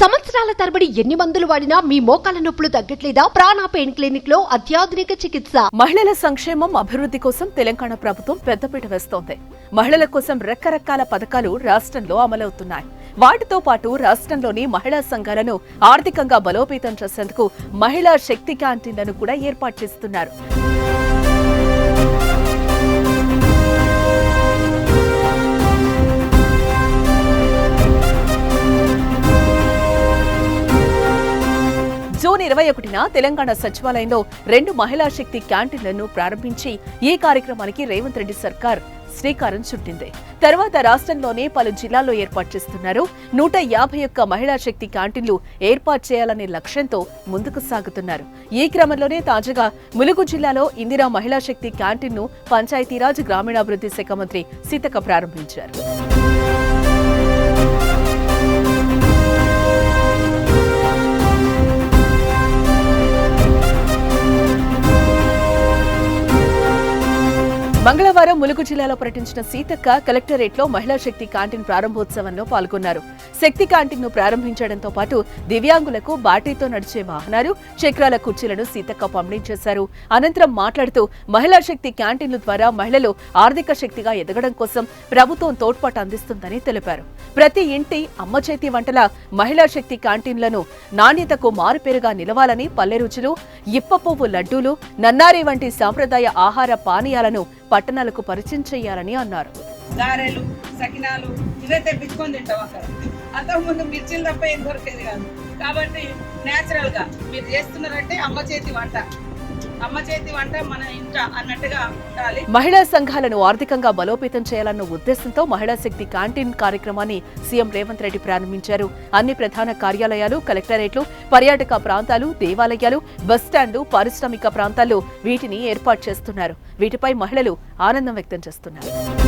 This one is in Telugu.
సంవత్సరాల తరబడి ఎన్ని మందులు వాడినా మీ మోకాల నొప్పులు తగ్గట్లేదా? ప్రాణ పెయిన్ క్లినిక్లో అత్యాధునిక చికిత్స. మహిళల సంక్షేమం అభివృద్ధి కోసం తెలంగాణ ప్రభుత్వం పెద్దపీట వేస్తోంది. మహిళల కోసం రకరకాల పథకాలు రాష్ట్రంలో అమలవుతున్నాయి. వాటితో పాటు రాష్ట్రంలోని మహిళా సంఘాలను ఆర్థికంగా బలోపేతం చేసేందుకు మహిళా శక్తి క్యాంటీన్లను కూడా ఏర్పాటు చేస్తున్నారు. జూన్ ఇరవై ఒకటిన తెలంగాణ సచివాలయంలో రెండు మహిళా శక్తి క్యాంటీన్లను ప్రారంభించి ఈ కార్యక్రమానికి రేవంత్ రెడ్డి సర్కార్ శ్రీకారం చుట్టింది. తర్వాత రాష్ట్రంలోనే పలు జిల్లాల్లో ఏర్పాటు చేస్తున్నారు. నూట యాభై ఒక్క మహిళా శక్తి క్యాంటీన్లు ఏర్పాటు చేయాలనే లక్ష్యంతో ముందుకు సాగుతున్నారు. ఈ క్రమంలోనే తాజాగా ములుగు జిల్లాలో ఇందిరా మహిళా శక్తి క్యాంటీన్ను పంచాయతీరాజ్ గ్రామీణాభివృద్ధి శాఖ మంత్రి సీతక ప్రారంభించారు. మంగళవారం ములుగు జిల్లాలో పర్యటించిన సీతక్క కలెక్టరేట్లో మహిళా శక్తి క్యాంటీన్ ప్రారంభోత్సవంలో పాల్గొన్నారు. శక్తి క్యాంటీన్ను ప్రారంభించడంతో పాటు దివ్యాంగులకు బాటీతో నడిచే వాహనాలు చక్రాల కుర్చీలను సీతక్క పంపిణీ చేశారు. అనంతరం మాట్లాడుతూ మహిళా శక్తి క్యాంటీన్ల ద్వారా మహిళలు ఆర్థిక శక్తిగా ఎదగడం కోసం ప్రభుత్వం తోడ్పాటు అందిస్తుందని తెలిపారు. ప్రతి ఇంటి అమ్మ చేతి వంటల మహిళా శక్తి క్యాంటీన్లను నాణ్యతకు మారుపేరుగా నిలవాలని పల్లె రుచులు ఇప్ప పువ్వు లడ్డూలు నన్నారి వంటి సాంప్రదాయ ఆహార పానీయాలను పట్టణాలకు పరిచయం చేయాలని అన్నారు. గారెలు సకినాలు ఇవే తెప్పించుకొని తింటాం అక్కడ. అంతకుముందు మిర్చిలు తప్ప ఏం దొరికేది కాదు. కాబట్టి నేచురల్గా మీరు చేస్తున్నారంటే అమ్మ చేతి వంట. మహిళా సంఘాలను ఆర్థికంగా బలోపేతం చేయాలన్న ఉద్దేశంతో మహిళా శక్తి క్యాంటీన్ కార్యక్రమాన్ని సీఎం రేవంత్ రెడ్డి ప్రారంభించారు. అన్ని ప్రధాన కార్యాలయాలు కలెక్టరేట్లు పర్యాటక ప్రాంతాలు దేవాలయాలు బస్టాండ్లు పారిశ్రామిక ప్రాంతాల్లో వీటిని ఏర్పాటు చేస్తున్నారు. వీటిపై మహిళలు ఆనందం వ్యక్తం చేస్తున్నారు.